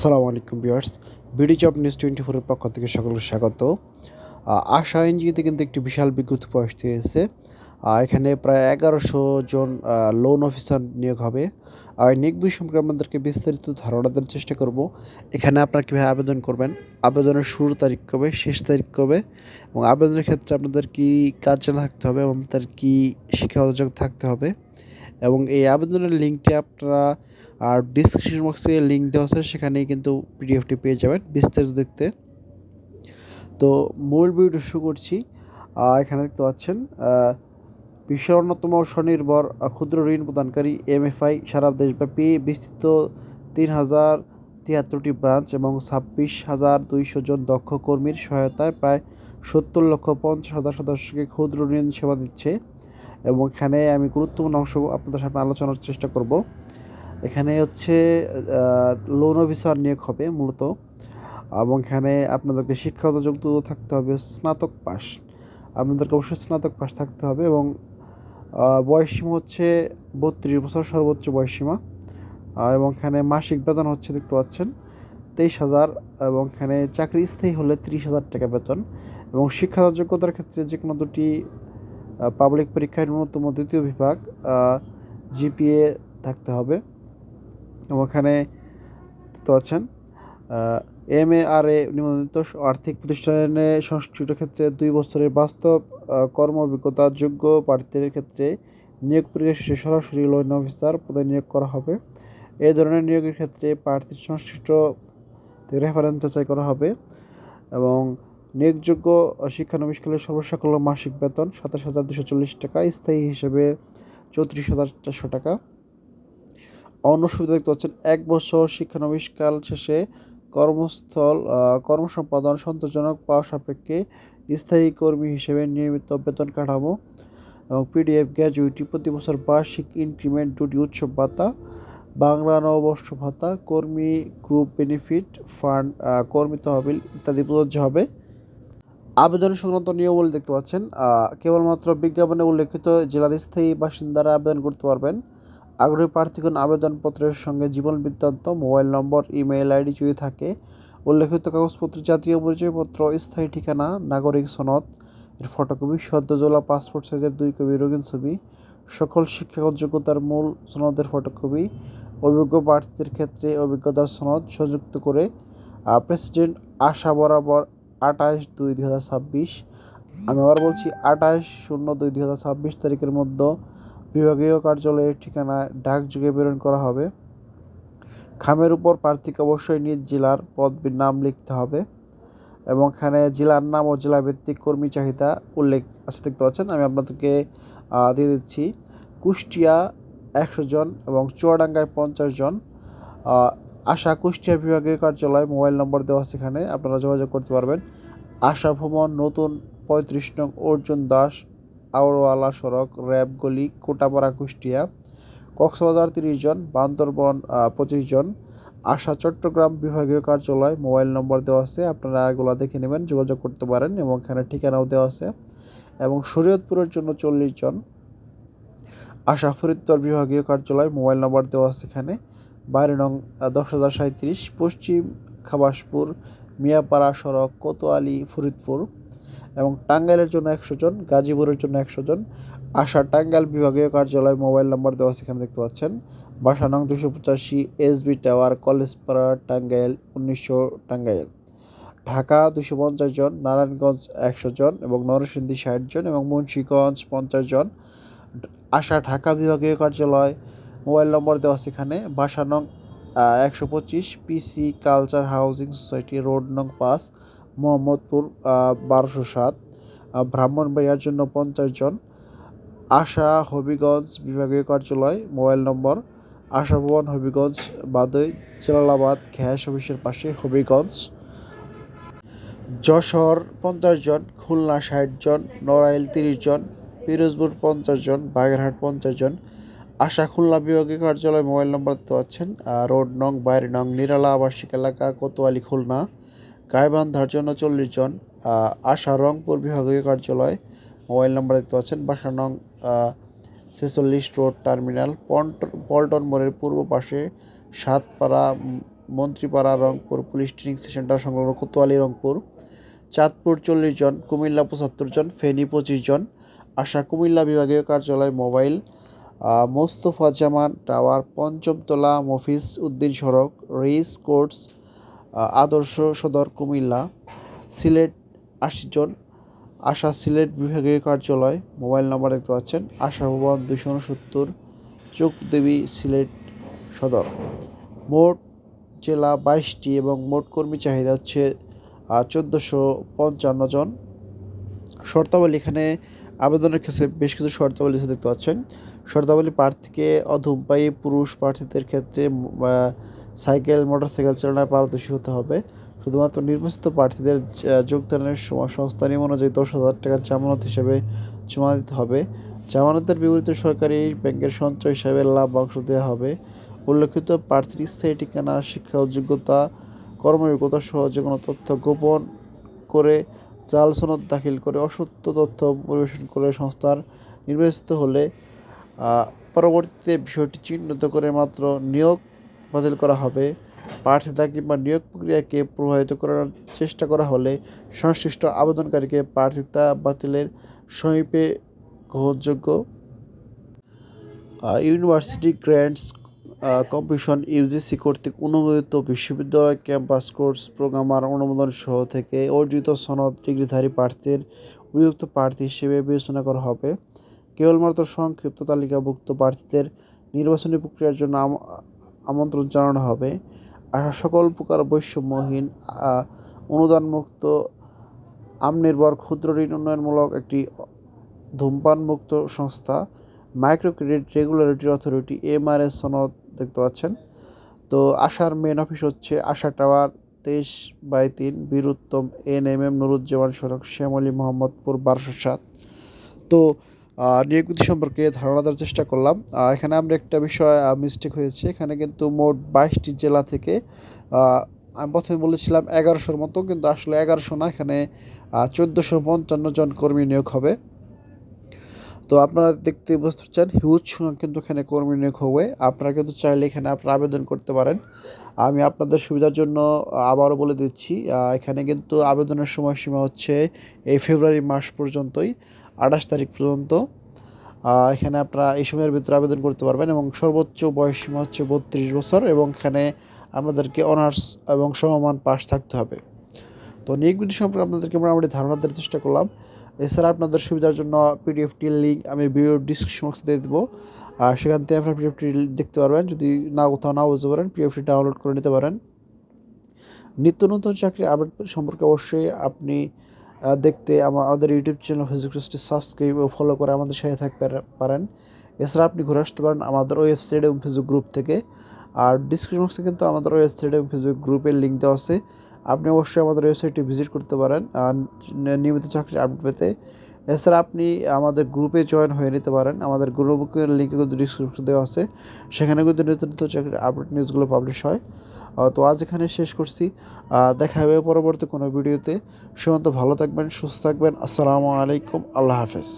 সালাম আলাইকুম বিয়ার্স বিডি জব নিউজ টোয়েন্টি ফোরের পক্ষ থেকে সকলকে স্বাগত। আশা এনজিওতে কিন্তু একটি বিশাল বিজ্ঞপ্তি প্রকাশিত হয়েছে এখানে প্রায় এগারোশো জন লোন অফিসার নিয়োগ হবে। আর নিয়োগ বিষয় সম্পর্কে আমাদেরকে বিস্তারিত ধারণা দেওয়ার চেষ্টা করব। এখানে আপনারা কীভাবে আবেদন করবেন, আবেদনের শুরু তারিখ কবে, শেষ তারিখ কবে, এবং আবেদনের ক্ষেত্রে আপনাদের কী কাজ থাকতে হবে এবং তার কী শিক্ষাগত থাকতে হবে এবং এই আবেদনের লিঙ্কটি আপনারা, আর ডিসক্রিপশন বক্সে লিঙ্ক দেওয়া আছে, সেখানেই কিন্তু পিডিএফটি পেয়ে যাবেন বিস্তারিত দেখতে। তো মূল ভিডিও শুরু করছি। এখানে দেখতে পাচ্ছেন বিশ্বের অন্যতম স্বনির্ভর ক্ষুদ্র ঋণ প্রদানকারী এমএফআই সারা দেশব্যাপী বিস্তৃত তিন হাজার তিয়াত্তরটি ব্রাঞ্চ এবং ছাব্বিশ হাজার দুইশো জন দক্ষ কর্মীর সহায়তায় প্রায় সত্তর লক্ষ পঞ্চাশ হাজার সদস্যকে ক্ষুদ্র ঋণ সেবা দিচ্ছে। এবং এখানে আমি গুরুত্বপূর্ণ অংশ আপনাদের সামনে আলোচনার চেষ্টা করব। এখানে হচ্ছে লোন অফিসার নিয়োগ হবে মূলত। এবং এখানে আপনাদেরকে শিক্ষাগত যোগ্যতা থাকতে হবে, স্নাতক পাস আপনাদেরকে অবশ্যই স্নাতক পাস থাকতে হবে এবং বয়সসীমা হচ্ছে বত্রিশ বছর, সর্বোচ্চ বয়সসীমা। এবং এখানে মাসিক বেতন হচ্ছে দেখতে পাচ্ছেন তেইশ হাজার, এবং এখানে চাকরি স্থায়ী হলে ত্রিশ হাজার টাকা বেতন। এবং শিক্ষাগত যোগ্যতার ক্ষেত্রে যে কোনো দুটি পাবলিক পরীক্ষায় ন্যূনতম দ্বিতীয় বিভাগ জিপিএ থাকতে হবে। এবং এখানে দেখতে পাচ্ছেন এম এ আর এ নিবন্ধিত আর্থিক প্রতিষ্ঠানে সংশ্লিষ্ট ক্ষেত্রে দুই বছরের বাস্তব কর্ম অভিজ্ঞতা যোগ্য প্রার্থীদের ক্ষেত্রে নিয়োগ প্রক্রিয়া শেষে সরাসরি লোন অফিসার পদে নিয়োগ করা হবে। এই ধরনের নিয়োগের ক্ষেত্রে প্রার্থীর সংশ্লিষ্ট রেফারেন্স যাচাই করা হবে এবং নিয়োগযোগ্য শিক্ষানবিশকালের সর্বসকল মাসিক বেতন সাতাশ হাজার দুশো চল্লিশ টাকা, স্থায়ী হিসেবে চৌত্রিশ হাজার চারশো টাকা। অন্য সুবিধা দেখতে পাচ্ছেন, এক বছর শিক্ষানবিশকাল শেষে কর্মস্থল কর্মসম্পাদন সন্তোষজনক পাওয়া সাপেক্ষে স্থায়ী কর্মী হিসেবে নিয়মিত বেতন কাঠামো এবং পিডিএফ গ্র্যাজুইটি, প্রতি বছর বার্ষিক ইনক্রিমেন্ট দুটি উৎসব ভাতা বাংলা নববর্ষ ভাতা, কর্মী গ্রুপ বেনিফিট ফান্ড কর্মী তহবিল ইত্যাদি প্রযোজ্য হবে। আবেদন সংক্রান্ত নিয়মাবলী দেখতে পাচ্ছেন। কেবলমাত্র বিজ্ঞাপনে উল্লেখিত জেলার স্থায়ী বাসিন্দারা আবেদন করতে পারবেন। আগ্রহী প্রার্থীগণ আবেদনপত্রের সঙ্গে জীবন বৃত্তান্ত, মোবাইল নম্বর, ইমেইল আইডি যদি থাকে, উল্লেখিত কাগজপত্র, জাতীয় পরিচয়পত্র, স্থায়ী ঠিকানা, নাগরিক সনদ, এর ফটোকপি সদ্য জোলা পাসপোর্ট সাইজের দুই কপি রঙিন ছবি সকল শিক্ষাগত যোগ্যতার মূল সনদের ফটোকপি, অভিজ্ঞ প্রার্থীদের ক্ষেত্রে অভিজ্ঞতার সনদ সংযুক্ত করে প্রেসিডেন্ট আশা বরাবর আঠাশ দুই দুই হাজার ছাব্বিশ, আমি আবার বলছি আঠাশ শূন্য দুই দুই হাজার ছাব্বিশ তারিখের মধ্যে বিভাগীয় কার্যালয়ের ঠিকানায় ডাকযোগে প্রেরণ করা হবে। খামের উপর প্রার্থীকে অবশ্যই নিজ জেলার পদবীর নাম লিখতে হবে এবং এখানে জেলার নাম ও জেলাভিত্তিক কর্মী চাহিদা উল্লেখ আছে, দেখতে পাচ্ছেন। আমি আপনাদেরকে দিয়ে দিচ্ছি। কুষ্টিয়া একশো জন এবং চুয়াডাঙ্গায় পঞ্চাশ জন। আশা কুষ্টিয়া বিভাগীয় কার্যালয় মোবাইল নম্বর দেওয়া আছে এখানে, আপনারা যোগাযোগ করতে পারবেন। আশা ভ্রমণ নতুন পঁয়ত্রিশ নং অর্জুন দাস, আওরওয়ালা সড়ক, র্যাব গলি, কোটাপাড়া কুষ্টিয়া। কক্সবাজার তিরিশ জন, বান্দরবন পঁচিশ জন। আশা চট্টগ্রাম বিভাগীয় কার্যালয় মোবাইল নম্বর দেওয়া আছে, আপনারা এগুলো দেখে নেবেন, যোগাযোগ করতে পারেন এবং এখানে ঠিকানাও দেওয়া আছে। এবং শরীয়তপুরের জন্য চল্লিশ জন। আশা ফরিদপুর বিভাগীয় কার্যালয়, মোবাইল নম্বর দেওয়া আছে এখানে। বাইরে নং দশ হাজার সাঁত্রিশ পশ্চিম খাবাসপুর, মিয়াপাড়া সড়ক, কোতোয়ালি, ফরিদপুর। এবং টাঙ্গাইলের জন্য একশো জন, গাজীপুরের জন্য একশো জন। আশা টাঙ্গাইল বিভাগীয় কার্যালয়, মোবাইল নাম্বার দেওয়া সেখানে দেখতে পাচ্ছেন। বাসা নং দুশো পঁচাশি এসবি টাওয়ার, কলেজপাড়া, টাঙ্গাইল, উনিশশো টাঙ্গাইল। ঢাকা দুশো পঞ্চাশ জন, নারায়ণগঞ্জ একশো জন এবং নরসিংদী ষাট জন এবং মুন্সীগঞ্জ পঞ্চাশ জন। আশা ঢাকা বিভাগীয় কার্যালয়, মোবাইল নম্বর দেওয়া সেখানে বাসা নং একশো পঁচিশ PC culture housing society road নং পাঁচ, মোহাম্মদপুর বারোশো সাত। ব্রাহ্মণবাড়িয়ার জন্য পঞ্চাশ জন। আশা হবিগঞ্জ বিভাগীয় কার্যালয়, মোবাইল নম্বর, আশা ভবন হবিগঞ্জ বাদই, জেলালাবাদ গ্যাস অফিসের পাশে হবিগঞ্জ। যশোর পঞ্চাশ জন খুলনা ষাট জন নড়াইল তিরিশ জন পিরোজপুর পঞ্চাশ জন বাগেরহাট পঞ্চাশ জন। আশা খুলনা বিভাগীয় কার্যালয় মোবাইল নম্বর পাচ্ছেন। আহ, রোড নং বাইরে নং নিরালা আবাসিক এলাকা কোতোয়ালি খুলনা। গাইবান্ধার জন্য চল্লিশ জন। আশা রংপুর বিভাগীয় কার্যালয় মোবাইল নম্বর দেখতে পাচ্ছেন। বাসা নং ছেচল্লিশ রোড টার্মিনাল পল্ট- পল্টন মোড়ের পূর্ব পাশে Satpara Mantripara, Rangpur police training centre সংলগ্ন কোতোয়ালি, রংপুর। চাঁদপুর চল্লিশ জন, কুমিল্লা পঁচাত্তর জন, ফেনী পঁচিশ জন, আশা কুমিল্লা বিভাগীয় কার্যালয় মোবাইল মোস্তফা জামান টাওয়ার, পঞ্চমতলা মফিজ উদ্দিন সড়ক রেইস কোর্টস আদর্শ সদর কুমিল্লা, সিলেট আশি জন, আশা সিলেট বিভাগীয় কার্যালয় মোবাইল নাম্বার দেখতে পাচ্ছেন, আশা ভবন দুশো উনসত্তর চোখদেবী সিলেট সদর। মোট জেলা বাইশটি এবং মোট কর্মী চাহিদা হচ্ছে চোদ্দোশো পঞ্চান্ন জন। শর্তাবলী এখানে আবেদনের ক্ষেত্রে বেশ কিছু শর্তাবলী দেখতে পাচ্ছেন। শর্তাবলী প্রার্থীকে অধূমপায়ী পুরুষ প্রার্থীদের ক্ষেত্রে সাইকেল, মোটরসাইকেল চালনায় পারদর্শী হতে হবে। শুধুমাত্র নির্বাচিত প্রার্থীদের যোগদানের সময় সংস্থা নিয়ম অনুযায়ী দশ হাজার টাকা জামানত হিসেবে জমা দিতে হবে। জামানতের বিপরীতে সরকারি ব্যাংকের সঞ্চয় হিসাবে লাভ অংশ দেওয়া হবে। উল্লেখিত প্রার্থীর স্থায়ী ঠিকানা, শিক্ষা যোগ্যতা, কর্মযোগ্যতা সহ যে কোনো তথ্য গোপন করে জাল সনদ দাখিল করে অসত্য তথ্য পরিবেশন করে সংস্থার নির্বাচিত হলে পরবর্তীতে বিষয়টি চিহ্নিত করে মাত্র নিয়োগ বাতিল করা হবে। প্রার্থিতা কিংবা নিয়োগ প্রক্রিয়াকে প্রভাবিত করার চেষ্টা করা হলে সংশ্লিষ্ট আবেদনকারীকে প্রার্থিতা বাতিলের সমীপে গ্রহণযোগ্য ইউনিভার্সিটি গ্র্যান্টস কম্পিটিশন ইউজিসি কর্তৃক অনুমোদিত বিশ্ববিদ্যালয় ক্যাম্পাস কোর্স প্রোগ্রামার অনুমোদন সহ থেকে অর্জিত সনদ ডিগ্রিধারী প্রার্থীর উপযুক্ত প্রার্থী হিসেবে বিবেচনা করা হবে। কেবলমাত্র সংক্ষিপ্ত তালিকাভুক্ত প্রার্থীদের নির্বাচনী প্রক্রিয়ার জন্য আম- আমন্ত্রণ জানানো হবে। আর সকল প্রকার বৈষম্যহীন অনুদানমুক্ত, আমনির্ভর, ক্ষুদ্র ঋণ উন্নয়নমূলক একটি ধূমপানমুক্ত সংস্থা micro credit regulatory authority MRS সনদ দেখতে পাচ্ছেন। তো আশার মেন অফিস হচ্ছে আশা টাওয়ার তেইশ বাই তিন Biruttam N M M Nuruzzaman সড়ক শ্যামলী মোহাম্মদপুর, বারোশো সাত। তো নিয়োগ সম্পর্কে ধারণা দেওয়ার চেষ্টা করলাম। এখানে আমরা একটা বিষয় মিস্টেক হয়েছে। এখানে কিন্তু মোট বাইশটি জেলা থেকে আমি প্রথমে বলেছিলাম এগারোশোর মতো, কিন্তু আসলে এগারোশো না, এখানে চোদ্দোশো পঞ্চান্ন জন কর্মী নিয়োগ হবে। তো আপনারা দেখতে বুঝতে পারছেন হিউজ কিন্তু এখানে কর্মী নিয়োগ হবে। আপনারা কিন্তু চাইলে এখানে আপনারা আবেদন করতে পারেন। আমি আপনাদের সুবিধার জন্য আবারও বলে দিচ্ছি এখানে কিন্তু আবেদনের সময়সীমা হচ্ছে এই ফেব্রুয়ারি মাস পর্যন্তই, আঠাশ তারিখ পর্যন্ত। এখানে আপনারা এই সময়ের ভিতরে আবেদন করতে পারবেন এবং সর্বোচ্চ বয়স সীমা হচ্ছে বত্রিশ বছর এবং এখানে আপনাদেরকে অনার্স এবং সমমান পাস থাকতে হবে। তো নিয়োগ বিধি সম্পর্কে আপনাদেরকে মোটামুটি ধারণা দেওয়ার চেষ্টা করলাম। এছাড়া আপনাদের সুবিধার জন্য পিডিএফটির লিঙ্ক আমি ভিডিও ডিসক্রিপশন বক্সে দিয়ে দেবো। আর সেখান থেকে আপনার পিডিএফটি দেখতে পারবেন। যদি না কোথাও না বুঝতে পারেন পিডিএফটি ডাউনলোড করে নিতে পারেন। নিত্য নতুন চাকরির আপডেট সম্পর্কে অবশ্যই আপনি দেখতে আমাদের ইউটিউব চ্যানেল ফেসবুক পেজটি সাবস্ক্রাইব ও ফলো করে আমাদের সাথে থাকতে পারেন। এছাড়া আপনি ঘুরে আসতে পারেন আমাদের ওয়েবসাইট এবং ফেসবুক গ্রুপ থেকে। আর ডিসক্রিপশন বক্সে কিন্তু আমাদের ওয়েবসাইট এবং ফেসবুক গ্রুপের লিঙ্ক দেওয়া আছে। আপনি অবশ্যই আমাদের ওয়েবসাইটটি ভিজিট করতে পারেন নিয়মিত চাকরির আপডেট পেতে। এছাড়া আপনি আমাদের গ্রুপে জয়েন হয়ে নিতে পারেন। আমাদের গ্রুপের লিঙ্কে কিন্তু ডিসক্রিপশন দেওয়া আছে। সেখানে কিন্তু নিত্য চাকরির আপডেট নিউজগুলো পাবলিশ হয়। তো আজ এখানে শেষ করছি। দেখা হবে পরবর্তী কোনো ভিডিওতে সেমন্ত ভালো থাকবেন, সুস্থ থাকবেন। আসসালামু আলাইকুম। আল্লাহ হাফেজ।